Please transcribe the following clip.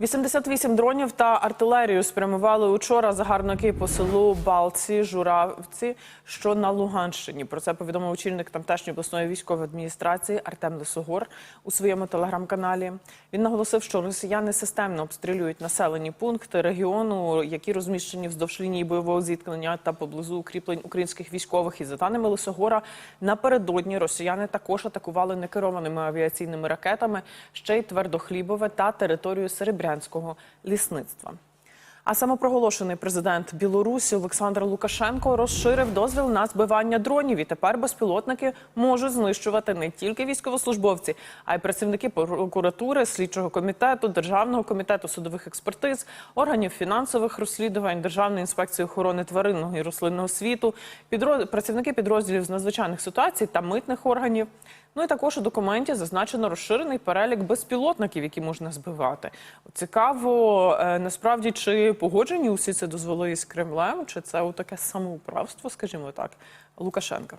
88 дронів та артилерію спрямували учора загарбники по селу Балці, Журавці, що на Луганщині. Про це повідомив очільник тамтешньої обласної військової адміністрації Артем Лисогор у своєму телеграм-каналі. Він наголосив, що росіяни системно обстрілюють населені пункти регіону, які розміщені вздовж лінії бойового зіткнення та поблизу укріплень українських військових. І за даними Лисогора, напередодні росіяни також атакували некерованими авіаційними ракетами ще й твердохлібове та територію серебрянського лісництва. А самопроголошений президент Білорусі Олександр Лукашенко розширив дозвіл на збивання дронів. І тепер безпілотники можуть знищувати не тільки військовослужбовці, а й працівники прокуратури, слідчого комітету, державного комітету судових експертиз, органів фінансових розслідувань, державної інспекції охорони тваринного і рослинного світу, підроз... працівники підрозділів з надзвичайних ситуацій та митних органів. Ну і також у документі зазначено розширений перелік безпілотників, які можна збивати. Цікаво, е, насправді, чи погоджені усі це дозволи із Кремлем, чи це таке самоуправство, скажімо так, Лукашенка.